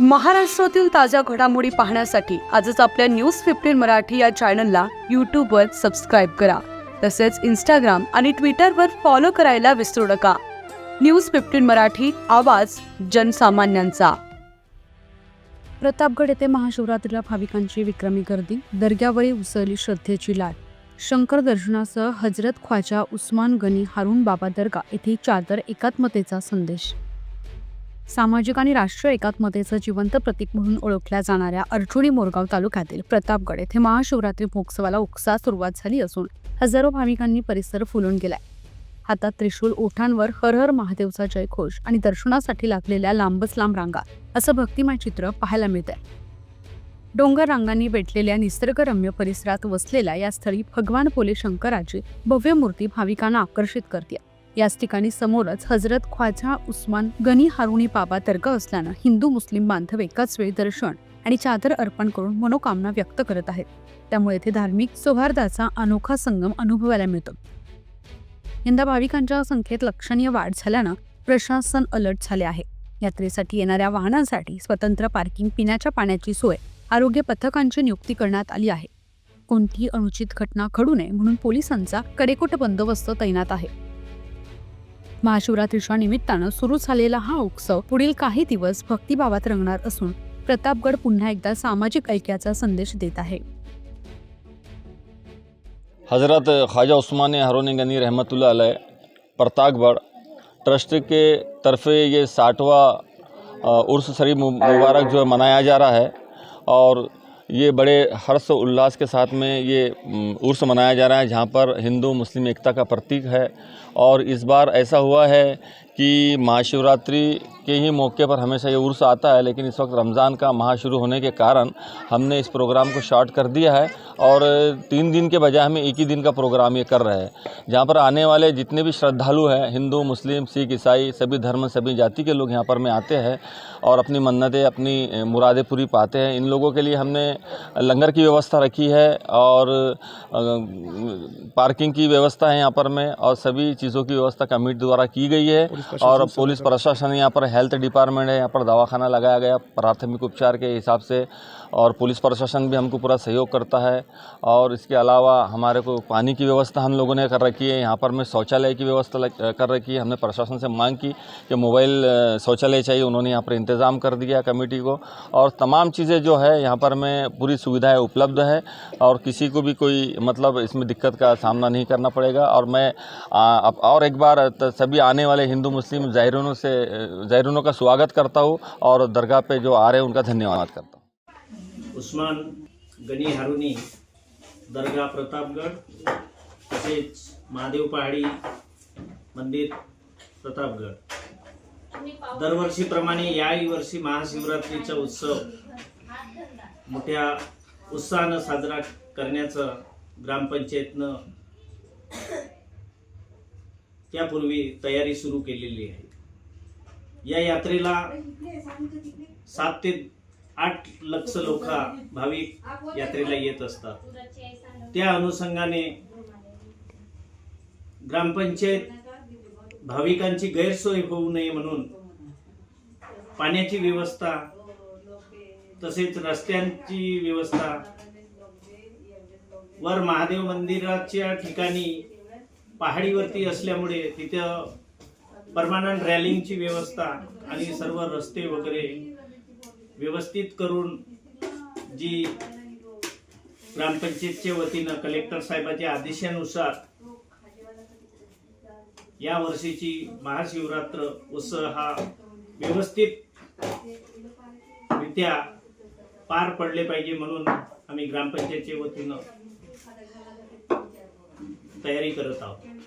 महाराष्ट्रातील ताज्या घडामोडी पाहण्यासाठी आजच आपल्या न्यूज फिफ्टीन मराठी या चॅनलला यूट्यूबवर सबस्क्राईब करा. तसेच इंस्टाग्राम आणि ट्विटरवर फॉलो करायला विसरू नका. न्यूज फिफ्टीन मराठी आवाज जनसामान्यांचा. प्रतापगड येथे महाशिवरात्रीला भाविकांची विक्रमी गर्दी. दर्ग्यावरील उसळली श्रद्धेची लाट. शंकर दर्शनासह हजरत ख्वाजा उस्मान गनी हारून बाबा दर्गा येथे चादर एकात्मतेचा संदेश. सामाजिक आणि राष्ट्रीय एकात्मतेचं जिवंत प्रतीक म्हणून ओळखल्या जाणाऱ्या अर्जुनी मोरगाव तालुक्यातील प्रतापगड येथे महाशिवरात्री महोत्सवाला उत्साह सुरुवात झाली असून हजारो भाविकांनी परिसर फुलून गेलाय. हातात त्रिशूल ओठांवर हर हर महादेवचा जयघोष आणि दर्शनासाठी लागलेल्या लांबच लांब रांगा असं भक्तिमय चित्र पाहायला मिळतंय. डोंगर रांगांनी वेटलेल्या निसर्गरम्य परिसरात वसलेल्या या स्थळी भगवान पोले शंकराची भव्य मूर्ती भाविकांना आकर्षित करते. याच ठिकाणी समोरच हजरत ख्वाजा उस्मान गनी हारुणी बाबा तर्क असल्यानं हिंदू मुस्लिम बांधव एकाच वेळी दर्शन आणि चादर अर्पण करून मनोकामना व्यक्त करत आहेत. त्यामुळे येथे धार्मिक सौहार्दाचा अनोखा संगम अनुभवायला मिळतो. यंदा भाविकांच्या संख्येत लक्षणीय वाढ झाल्यानं प्रशासन अलर्ट झाले आहे. यात्रेसाठी येणाऱ्या वाहनांसाठी स्वतंत्र पार्किंग पिण्याच्या पाण्याची सोय आरोग्य पथकांची नियुक्ती करण्यात आली आहे. कोणतीही अनुचित घटना घडू नये म्हणून पोलिसांचा कडेकोट बंदोबस्त तैनात आहे. महाशिवरात्रीच्या निमित्तानं सुरू झालेला हा उत्सव पुढील काही दिवस भक्तिभावात रंगणार असून प्रतापगड पुन्हा एकदा सामाजिक ऐक्याचा संदेश देत आहे. हज़रत ख्वाजा उस्मान हरून गनी रहमतुल्ला अलैह प्रतापगढ़ ट्रस्ट के तरफे ये साठवा उर्स शरीफ मु- मुबारक जो है मनाया जा रहा है और ये बड़े हर्ष उल्लास के साथ में ये उर्स मनाया जा रहा है जहाँ पर हिंदू मुस्लिम एकता का प्रतीक है। और इस बार ऐसा हुआ है कि महाशिवरात्रि के ही मौके पर हमेशा ये उर्स आता है, लेकिन इस वक्त रमज़ान का माह शुरू होने के कारण हमने इस प्रोग्राम को शॉर्ट कर दिया है और तीन दिन के बजाय हम एक ही दिन का प्रोग्राम ये कर रहे हैं। जहाँ पर आने वाले जितने भी श्रद्धालु हैं, हिंदू, मुस्लिम, सिख, ईसाई, सभी धर्म, सभी जाति के लोग यहाँ पर में आते हैं और अपनी मन्नतें, अपनी मुरादें पूरी पाते हैं। इन लोगों के लिए हमने लंगर की व्यवस्था रखी है और पार्किंग की व्यवस्था है यहाँ पर में और सभी चीज़ों की व्यवस्था कमेटी द्वारा की गई है। और पुलिस प्रशासन यहाँ पर हेल्थ डिपार्टमेंट है यहाँ पर दवाखाना लगाया गया प्राथमिक उपचार के हिसाब से और पुलिस प्रशासन भी हमको पूरा सहयोग करता है। और इसके अलावा हमारे को पानी की व्यवस्था हम लोगों ने कर रखी है यहाँ पर में शौचालय की व्यवस्था कर रखी है हमने प्रशासन से मांग की कि मोबाइल शौचालय चाहिए उन्होंने यहाँ पर इंतज़ाम कर दिया कमेटी को। और तमाम चीज़ें जो है यहाँ पर में पूरी सुविधाएँ उपलब्ध है और किसी को भी कोई मतलब इसमें दिक्कत का सामना नहीं करना पड़ेगा। और मैं आ, अब और एक बार सभी आने वाले हिंदू मुस्लिम ज़ायरीनों से ज़ायरीनों का स्वागत करता हूँ और दरगाह पे जो आ रहे हैं उनका धन्यवाद करता हूँ। उस्मान गनी हारुनी दरगाह प्रतापगड तसेच महादेव पहाडी मंदिर प्रतापगड दरवर्षीप्रमाणे याही वर्षी महाशिवरात्रीचा उत्सव मोठ्या उत्साहानं साजरा करण्याचं ग्रामपंचायतनं त्यापूर्वी तयारी सुरू केलेली आहे. या यात्रेला सात ते आठ लक्ष लोक भाविक यात्रेला येत असतात. त्या अनुषंगाने ग्रामपंचायत भाविकांची गैरसोय होऊ नये म्हणून पाण्याची व्यवस्था तसेच रस्त्यांची व्यवस्था वर महादेव मंदिराच्या ठिकाणी पहाडीवरती असल्यामुळे तिथं परमानंट रॅलिंगची व्यवस्था आणि सर्व रस्ते वगैरे व्यवस्थित करून जी ग्रामपंचायतच्या वतीनं कलेक्टर साहेबाच्या आदेशानुसार या वर्षीची महाशिवरात्र उत्सव हा व्यवस्थित रित्या पार पडले पाहिजे म्हणून आम्ही ग्रामपंचायतच्या वतीनं तयारी करत आहोत.